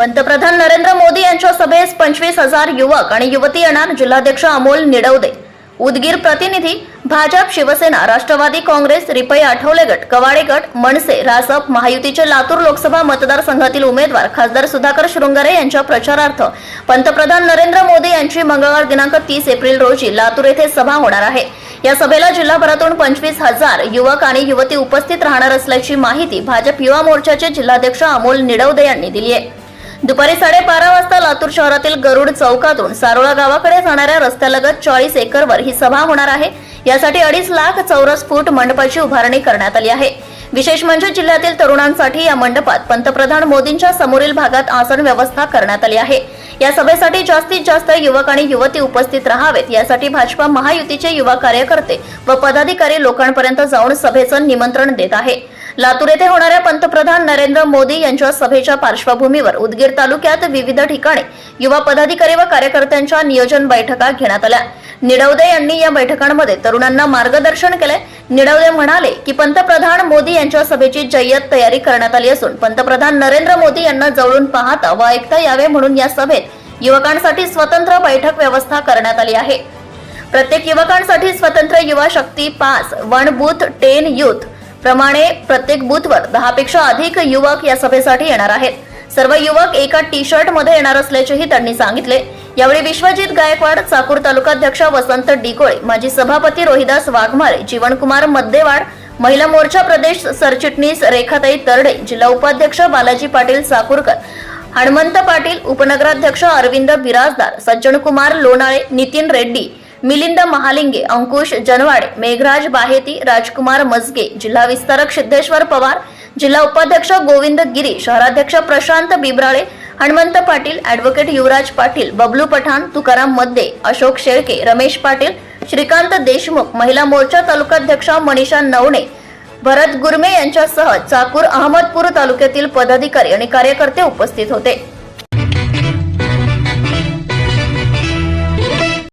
पंतप्रधान नरेंद्र मोदी यांच्या सभेस पंचवीस हजार युवक आणि युवती येणार जिल्हाध्यक्ष अमोल निडवदे. उदगीर प्रतिनिधी भाजप शिवसेना राष्ट्रवादी काँग्रेस रिपई आठवले गट कवाडे गट मनसे रासप महायुतीचे लातूर लोकसभा मतदारसंघातील उमेदवार खासदार सुधाकर शृंगारे यांच्या प्रचारार्थ पंतप्रधान नरेंद्र मोदी यांची मंगळवार दिनांक तीस एप्रिल रोजी लातूर येथे सभा होणार आहे. या सभेला जिल्हाभरातून पंचवीस हजार युवक आणि युवती उपस्थित राहणार असल्याची माहिती भाजप युवा मोर्चाचे जिल्हाध्यक्ष अमोल निडवदे यांनी दिली आहे. दुपारी साडेबारा वाजता लातूर शहरातील गरुड चौकातून सारोळा गावाकडे जाणाऱ्या रस्त्यालगत चाळीस एकरवर ही सभा होणार आहे. यासाठी अडीच लाख चौरस फूट मंडपाची उभारणी करण्यात आली आहे. विशेष म्हणजे जिल्ह्यातील तरुणांसाठी या मंडपात पंतप्रधान मोदींच्या समोरील भागात आसन व्यवस्था करण्यात आली आहे. या सभेसाठी जास्तीत जास्त युवक आणि युवती उपस्थित राहावेत. यासाठी भाजपा महायुतीचे युवा कार्यकर्ते व पदाधिकारी लोकांपर्यंत जाऊन सभेचं निमंत्रण देत आहे. लातूर येथे होणाऱ्या पंतप्रधान नरेंद्र मोदी यांच्या सभेच्या पार्श्वभूमीवर उदगीर तालुक्यात विविध ठिकाणी युवा पदाधिकारी व कार्यकर्त्यांच्या नियोजन बैठका घेण्यात आल्या. निडवदे यांनी या बैठकांमध्ये तरुणांना मार्गदर्शन केले. निडवदे म्हणाले की पंतप्रधान मोदी यांच्या सभेची जय्यत तयारी करण्यात आली असून पंतप्रधान नरेंद्र मोदी यांना जवळून पाहता व ऐकता यावे म्हणून या सभेत युवकांसाठी स्वतंत्र बैठक व्यवस्था करण्यात आली आहे. प्रत्येक युवकांसाठी स्वतंत्र युवा शक्ती pass one booth ten youth प्रमाणे प्रत्येक बूथवर दहापेक्षा अधिक युवक या सभेसाठी येणार आहेत. सर्व युवक एका टी शर्टमध्ये येणार असल्याचेही त्यांनी सांगितले. यावेळी विश्वजित गायकवाड चाकूर तालुकाध्यक्ष वसंत डिकोळे माजी सभापती रोहिदास वाघमारे जीवनकुमार मद्देवाड महिला मोर्चा प्रदेश सरचिटणीस रेखाताई तरडे जिल्हा उपाध्यक्ष बालाजी पाटील चाकूरकर हनुमंत पाटील उपनगराध्यक्ष अरविंद बिराजदार सज्जनकुमार लोणाळे नितीन रेड्डी मिलिंद महालिंगे अंकुश जनवाडे मेघराज बाहेती राजकुमार मजगे जिल्हा विस्तारक सिद्धेश्वर पवार जिल्हा उपाध्यक्ष गोविंद गिरी शहराध्यक्ष प्रशांत बिबराळे हनुमंत पाटील ॲडव्होकेट युवराज पाटील बबलू पठाण तुकाराम मद्दे अशोक शेळके रमेश पाटील श्रीकांत देशमुख महिला मोर्चा तालुकाध्यक्षा मनीषा नवणे भरत गुरमे यांच्यासह चाकूर अहमदपूर तालुक्यातील पदाधिकारी आणि कार्यकर्ते उपस्थित होते.